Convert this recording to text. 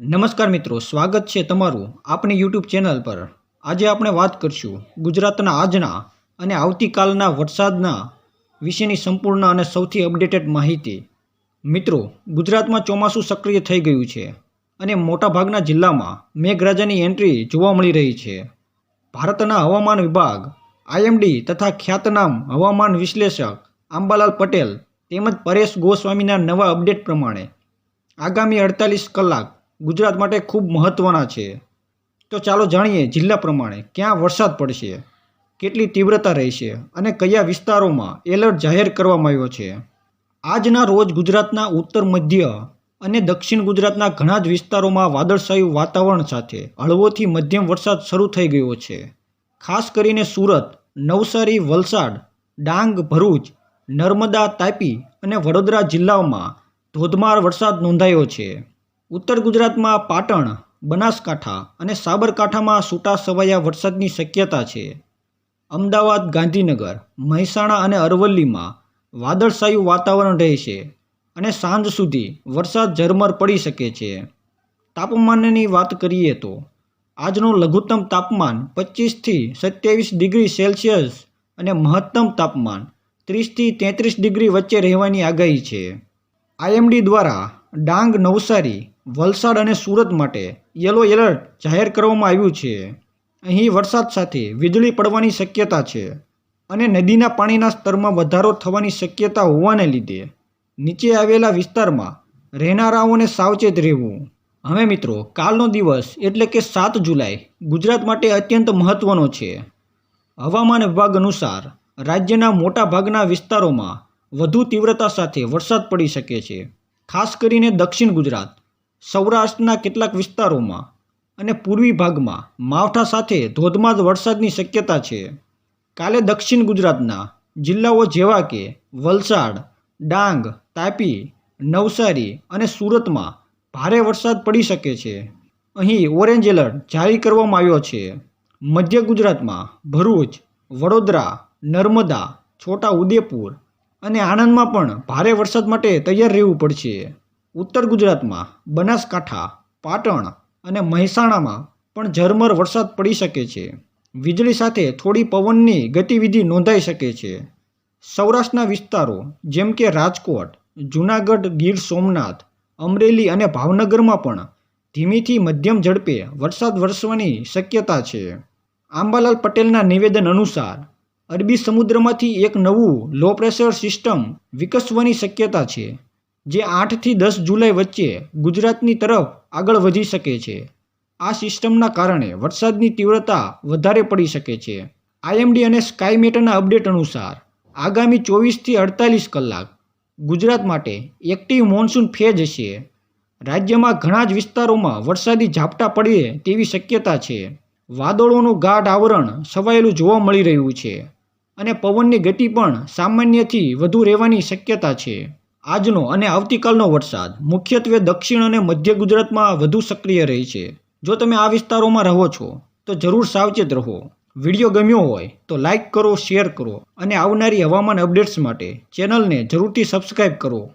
નમસ્કાર મિત્રો, સ્વાગત છે તમારું આપણી યુટ્યુબ ચેનલ પર. આજે આપણે વાત કરશું ગુજરાતના આજના અને આવતીકાલના વરસાદના વિશેની સંપૂર્ણ અને સૌથી અપડેટેડ માહિતી. મિત્રો, ગુજરાતમાં ચોમાસું સક્રિય થઈ ગયું છે અને મોટાભાગના જિલ્લામાં મેઘરાજાની એન્ટ્રી જોવા મળી રહી છે. ભારતના હવામાન વિભાગ, આઈએમડી તથા ખ્યાતનામ હવામાન વિશ્લેષક આંબાલાલ પટેલ તેમજ પરેશ ગોસ્વામીના નવા અપડેટ પ્રમાણે આગામી અડતાલીસ કલાક ગુજરાત માટે ખૂબ મહત્ત્વના છે. તો ચાલો જાણીએ જિલ્લા પ્રમાણે ક્યાં વરસાદ પડશે, કેટલી તીવ્રતા રહેશે અને કયા વિસ્તારોમાં એલર્ટ જાહેર કરવામાં આવ્યો છે. આજના રોજ ગુજરાતના ઉત્તર, મધ્ય અને દક્ષિણ ગુજરાતના ઘણા જ વિસ્તારોમાં વાદળછાયું વાતાવરણ સાથે હળવોથી મધ્યમ વરસાદ શરૂ થઈ ગયો છે. ખાસ કરીને સુરત, નવસારી, વલસાડ, ડાંગ, ભરૂચ, નર્મદા, તાપી અને વડોદરા જિલ્લાઓમાં ધોધમાર વરસાદ નોંધાયો છે. ઉત્તર ગુજરાતમાં પાટણ, બનાસકાંઠા અને સાબરકાંઠામાં છૂટા છવાયા વરસાદની શક્યતા છે. અમદાવાદ, ગાંધીનગર, મહેસાણા અને અરવલ્લીમાં વાદળછાયું વાતાવરણ રહેશે અને સાંજ સુધી વરસાદ ઝરમર પડી શકે છે. તાપમાનની વાત કરીએ તો, આજનું લઘુત્તમ તાપમાન પચીસથી સત્યાવીસ ડિગ્રી સેલ્સિયસ અને મહત્તમ તાપમાન ત્રીસથી તેત્રીસ ડિગ્રી વચ્ચે રહેવાની આગાહી છે. આઈએમડી દ્વારા ડાંગ નવસારી વલસાડ અને સુરત માટે યલો એલર્ટ જાહેર કરવામાં આવ્યું છે. અહીં વરસાદ સાથે વીજળી પડવાની શક્યતા છે અને નદીના પાણીના સ્તરમાં વધારો થવાની શક્યતા હોવાને લીધે નીચે આવેલા વિસ્તારમાં રહેનારાઓને સાવચેત રહેવું. હવે મિત્રો, કાલનો દિવસ એટલે કે સાત જુલાઈ ગુજરાત માટે અત્યંત મહત્ત્વનો છે. હવામાન વિભાગ અનુસાર રાજ્યના મોટા ભાગના વિસ્તારોમાં વધુ તીવ્રતા સાથે વરસાદ પડી શકે છે, ખાસ કરીને દક્ષિણ ગુજરાત. સૌરાષ્ટ્રના કેટલાક વિસ્તારોમાં અને પૂર્વી ભાગમાં માવઠા સાથે ધોધમાર વરસાદની શક્યતા છે. કાલે દક્ષિણ ગુજરાતના જિલ્લાઓ જેવા કે વલસાડ, ડાંગ, તાપી, નવસારી અને સુરતમાં ભારે વરસાદ પડી શકે છે. અહીં ઓરેન્જ એલર્ટ જારી કરવામાં આવ્યો છે. મધ્ય ગુજરાતમાં ભરૂચ, વડોદરા, નર્મદા, છોટા ઉદેપુર અને આણંદમાં પણ ભારે વરસાદ માટે તૈયાર રહેવું પડશે. ઉત્તર ગુજરાતમાં બનાસકાંઠા, પાટણ અને મહેસાણામાં પણ ઝરમર વરસાદ પડી શકે છે. વીજળી સાથે થોડી પવનની ગતિવિધિ નોંધાઈ શકે છે. સૌરાષ્ટ્રના વિસ્તારો, જેમ કે રાજકોટ, જૂનાગઢ, ગીર સોમનાથ, અમરેલી અને ભાવનગરમાં પણ ધીમીથી મધ્યમ ઝડપે વરસાદ વરસવાની શક્યતા છે. આંબાલાલ પટેલના નિવેદન અનુસાર, અરબી સમુદ્રમાંથી એક નવું લો પ્રેશર સિસ્ટમ વિકસવાની શક્યતા છે. જે આઠથી દસ જુલાઈ વચ્ચે ગુજરાતની તરફ આગળ વધી શકે છે. આ સિસ્ટમના કારણે વરસાદની તીવ્રતા વધારે પડી શકે છે. આઈએમડી અને સ્કાયમેટરના અપડેટ અનુસાર, આગામી ચોવીસથી અડતાલીસ કલાક ગુજરાત માટે એક્ટિવ મોન્સૂન ફેજ હશે રાજ્યમાં ઘણા જ વિસ્તારોમાં વરસાદી ઝાપટા પડે તેવી શક્યતા છે. વાદળોનું ગાઢ આવરણ છવાયેલું જોવા મળી રહ્યું છે અને પવનની ગતિ પણ સામાન્યથી વધુ રહેવાની શક્યતા છે. આજનો અને આવતીકાલનો વરસાદ મુખ્યત્વે દક્ષિણ અને મધ્ય ગુજરાતમાં વધુ સક્રિય રહે છે. જો તમે આ વિસ્તારોમાં રહો છો, તો જરૂર સાવચેત રહો. વીડિયો ગમ્યો હોય, તો લાઇક કરો, શેર કરો અને આવનારી હવામાન અપડેટ્સ માટે ચેનલને જરૂરથી સબસ્ક્રાઇબ કરો.